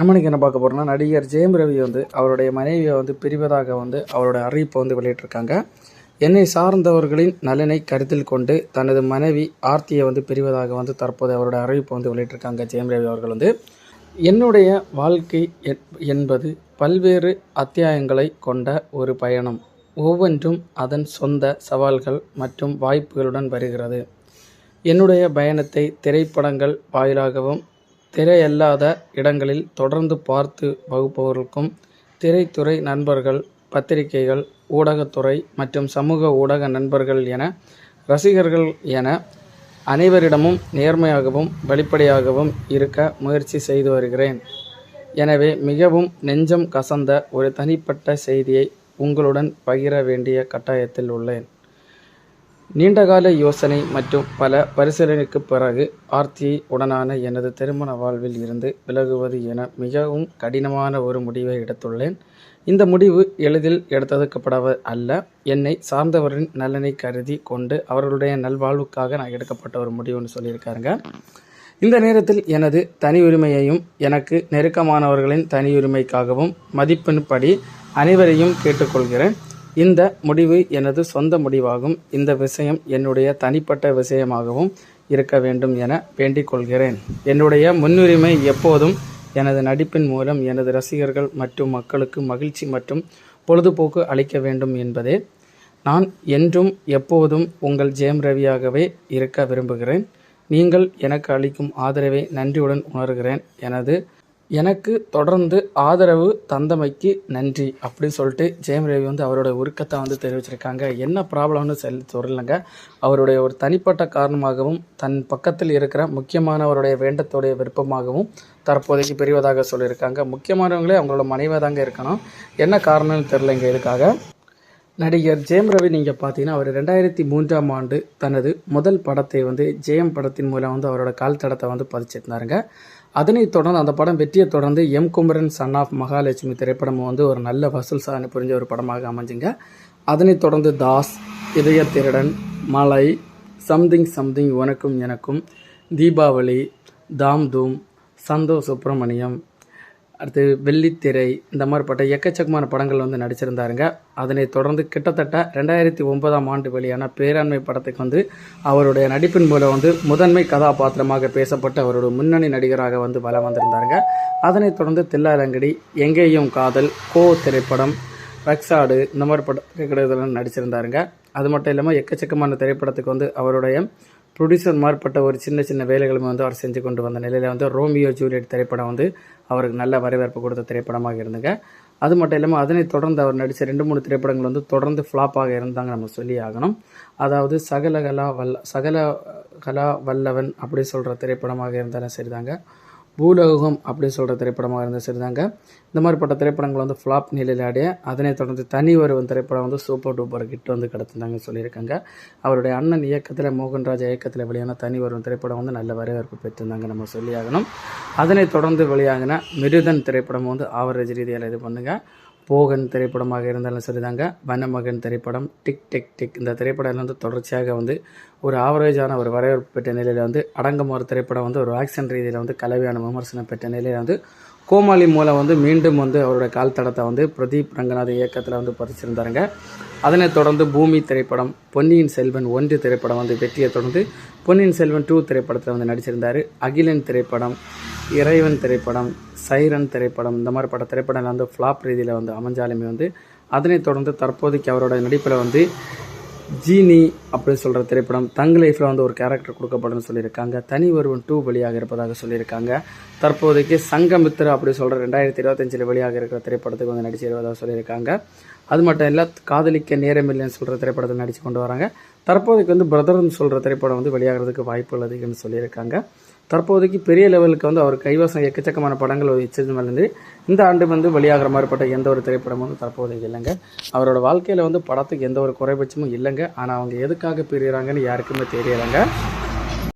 நம்மளுக்கு இன்னைக்கு என்ன பார்க்க போகிறோம்னா நடிகர் ஜெயம் ரவி வந்து அவருடைய மனைவியை வந்து பிரிவதாக வந்து அவருடைய அறிவிப்பை வந்து வெளியிட்டிருக்காங்க. என்னை சார்ந்தவர்களின் நலனை கருத்தில் கொண்டு தனது மனைவி ஆர்த்தியை வந்து பிரிவதாக வந்து தற்போது அவருடைய அறிவிப்பை வந்து வெளியிட்டிருக்காங்க ஜெயம் ரவி அவர்கள் வந்து. என்னுடைய வாழ்க்கை என்பது பல்வேறு அத்தியாயங்களை கொண்ட ஒரு பயணம். ஒவ்வொன்றும் அதன் சொந்த சவால்கள் மற்றும் வாய்ப்புகளுடன் வருகிறது. என்னுடைய பயணத்தை திரைப்படங்கள் வாயிலாகவும் திரையல்லாத இடங்களில் தொடர்ந்து பார்த்து வகுப்பவர்களுக்கும் திரைத்துறை நண்பர்கள் பத்திரிகைகள் ஊடகத்துறை மற்றும் சமூக ஊடக நண்பர்கள் என ரசிகர்கள் என அனைவரிடமும் நேர்மையாகவும் வெளிப்படையாகவும் இருக்க முயற்சி செய்து வருகிறேன். எனவே மிகவும் நெஞ்சம் கசந்த ஒரு தனிப்பட்ட செய்தியை உங்களுடன் பகிர வேண்டிய கட்டாயத்தில் உள்ளேன். நீண்டகால யோசனை மற்றும் பல பரிசீலனைக்கு பிறகு ஆர்த்தியை உடனான எனது திருமண வாழ்வில் இருந்து விலகுவது என மிகவும் கடினமான ஒரு முடிவை எடுத்துள்ளேன். இந்த முடிவு எளிதில் எடுத்ததுக்கப்படவ அல்ல. என்னை சார்ந்தவரின் நலனை கருதி கொண்டு அவர்களுடைய நல்வாழ்வுக்காக நான் எடுக்கப்பட்ட ஒரு முடிவுன்னு சொல்லியிருக்காருங்க. இந்த நேரத்தில் எனது தனி உரிமையையும் எனக்கு நெருக்கமானவர்களின் தனியுரிமைக்காகவும் மதிப்பின்படி அனைவரையும் கேட்டுக்கொள்கிறேன். இந்த முடிவு எனது சொந்த முடிவாகும். இந்த விஷயம் என்னுடைய தனிப்பட்ட விஷயமாகவும் இருக்க வேண்டும் என வேண்டிக் கொள்கிறேன் என்னுடைய முன்னுரிமை எப்போதும் எனது நடிப்பின் மூலம் எனது ரசிகர்கள் மற்றும் மக்களுக்கு மகிழ்ச்சி மற்றும் பொழுதுபோக்கு அளிக்க வேண்டும் என்பதே. நான் என்றும் எப்போதும் உங்கள் ஜெயம் ரவியாகவே இருக்க விரும்புகிறேன். நீங்கள் எனக்கு அளிக்கும் ஆதரவை நன்றியுடன் உணர்கிறேன். எனது எனக்கு தொடர்ந்து ஆதரவு தந்தமைக்கு நன்றி அப்படின்னு சொல்லிட்டு ஜெயம் ரவி வந்து அவரோட உருக்கத்தை வந்து தெரிவிச்சிருக்காங்க. என்ன ப்ராப்ளம்னு செல் சொல்லலைங்க. அவருடைய ஒரு தனிப்பட்ட காரணமாகவும் தன் பக்கத்தில் இருக்கிற முக்கியமானவருடைய வேண்டத்துடைய விருப்பமாகவும் தற்போதைக்கு பெரியவதாக சொல்லியிருக்காங்க. முக்கியமானவங்களே அவங்களோட மனைவியாக தாங்க இருக்கணும். என்ன காரணம்னு தெரிலங்க இதுக்காக. நடிகர் ஜெயம் ரவி நீங்கள் பார்த்தீங்கன்னா அவர் ரெண்டாயிரத்தி மூன்றாம் ஆண்டு தனது முதல் படத்தை வந்து ஜெயம் படத்தின் மூலம் வந்து அவரோட கால் தடத்தை வந்து பதிச்சிருந்தாருங்க. அதனைத் தொடர்ந்து அந்த படம் வெற்றியை தொடர்ந்து M. Kumaran son of Mahalakshmi திரைப்படம் வந்து ஒரு நல்ல வசூல் சாதனை புரிஞ்ச ஒரு படமாக அமைஞ்சுங்க. அதனைத் தொடர்ந்து தாஸ் இதய திருடன் மலை சம்திங் சம்திங் உனக்கும் எனக்கும் தீபாவளி தாம் தூம் சந்தோஷ் சுப்பிரமணியம் அடுத்து வெள்ளித்திரை இந்த மாதிரிப்பட்ட எக்கச்சக்கமான படங்கள் வந்து நடிச்சிருந்தாருங்க. அதனை தொடர்ந்து கிட்டத்தட்ட ரெண்டாயிரத்தி ஒன்பதாம் ஆண்டு வெளியான பேராண்மை படத்துக்கு வந்து அவருடைய நடிப்பின் மூலம் வந்து முதன்மை கதாபாத்திரமாக பேசப்பட்டு அவருடைய முன்னணி நடிகராக வந்து வலம் வந்திருந்தாருங்க. அதனைத் தொடர்ந்து தில்லாரங்கடி எங்கேயும் காதல் கோ திரைப்படம் ரக்ஸாடு இந்த மாதிரி பட திரைப்படத்தில் நடிச்சிருந்தாருங்க. அது மட்டும் இல்லாமல் எக்கச்சக்கமான திரைப்படத்துக்கு வந்து அவருடைய ப்ரொடியூசர் மாறுபட்ட ஒரு சின்ன சின்ன வேலைகளுமே வந்து அவர் செஞ்சு கொண்டு வந்த நிலையில் வந்து ரோமியோ ஜூலியட் திரைப்படம் வந்து அவருக்கு நல்ல வரவேற்பு கொடுத்த திரைப்படமாக இருந்துங்க அது மட்டும் இல்லாமல் அதனை தொடர்ந்து அவர் நடித்த ரெண்டு மூணு திரைப்படங்கள் வந்து தொடர்ந்து ஃப்ளாப்பாக இருந்தாங்க நம்ம சொல்லி ஆகணும். அதாவது சகல கலா வல்ல சகல கலா வல்லவன் அப்படி சொல்கிற திரைப்படமாக இருந்தாலும் சரிதாங்க. பூலோகம் அப்படி சொல்கிற திரைப்படமாக இருந்தால் சரிதாங்க இந்த மாதிரிப்பட்ட திரைப்படங்கள் வந்து ஃப்ளாப் நிலையில் ஆடிய அதனைத் தொடர்ந்து தனி ஒருவன் திரைப்படம் வந்து சூப்பர் டூப்பர் ஹிட் வந்து கிடச்சிருந்தாங்க சொல்லியிருக்காங்க. அவருடைய அண்ணன் இயக்கத்தில் மோகன்ராஜ் இயக்கத்தில் வெளியான தனி ஒருவன் திரைப்படம் வந்து நல்ல வரவேற்பு பெற்றிருந்தாங்க நம்ம சொல்லியாகணும். அதனைத் தொடர்ந்து வெளியாகின மிருதன் திரைப்படம் வந்து ஆவரேஜ் ரீதியில் இது பண்ணுங்கள் போகன் திரைப்படமாக இருந்தாலும் சரிதாங்க. வனமகன் திரைப்படம் டிக் டிக் டிக். இந்த திரைப்படம் வந்து தொடர்ச்சியாக வந்து ஒரு ஆவரேஜான ஒரு வரவேற்பு பெற்ற நிலையில் வந்து அடங்கமோர் திரைப்படம் வந்து ஒரு ஆக்ஷன் ரீதியில் வந்து கலவையான விமர்சனம் பெற்ற நிலையில் வந்து கோமாளி மூலம் வந்து மீண்டும் வந்து அவருடைய கால் தடத்தை வந்து பிரதீப் ரங்கநாதன் இயக்கத்தில் வந்து பதிச்சிருந்தாருங்க. அதனைத் தொடர்ந்து பூமி திரைப்படம் பொன்னியின் செல்வன் ஒன்று திரைப்படம் வந்து வெற்றியை தொடர்ந்து பொன்னியின் செல்வன் டூ திரைப்படத்தில் வந்து நடிச்சிருந்தார். அகிலன் திரைப்படம் இறைவன் திரைப்படம் சைரன் திரைப்படம் இந்த மாதிரி பட திரைப்படங்கள் வந்து ஃப்ளாப் ரீதியில் வந்து அமைஞ்சாலுமே வந்து அதனைத் தொடர்ந்து தற்போதைக்கு அவரோட நடிப்பில் வந்து ஜீனி அப்படின்னு சொல்கிற திரைப்படம் தங்க லைஃப்பில் வந்து ஒரு கேரக்டர் கொடுக்கப்படும் சொல்லியிருக்காங்க. தனி ஒருவன் டூ வெளியாக இருப்பதாக சொல்லியிருக்காங்க. தற்போதைக்கு சங்கமித்திர அப்படி சொல்கிற ரெண்டாயிரத்தி இருபத்தஞ்சில் வெளியாக இருக்கிற திரைப்படத்துக்கு வந்து நடிச்சு வருவதாக சொல்லியிருக்காங்க. அது மட்டும் இல்லை காதலிக்க நேரமில்லைன்னு சொல்கிற திரைப்படத்தில் நடித்து கொண்டு வராங்க. தற்போதைக்கு வந்து பிரதர்னு சொல்கிற திரைப்படம் வந்து வெளியாகிறதுக்கு வாய்ப்பு உள்ளதுன்னு சொல்லியிருக்காங்க. தற்போதைக்கு பெரிய லெவலுக்கு வந்து அவர் கைவசம் எக்கச்சக்கமான படங்கள் வச்சதுலேருந்து இந்த ஆண்டு வந்து வெளியாகிற மாதிரிப்பட்ட எந்த ஒரு திரைப்படமும் வந்து தற்போதைக்கு இல்லைங்க. அவரோட வாழ்க்கையில் வந்து படத்துக்கு எந்த ஒரு குறைபட்சமும் இல்லைங்க. ஆனால் அவங்க எதுக்காக பிரிகிறாங்கன்னு யாருக்குமே தெரியலைங்க.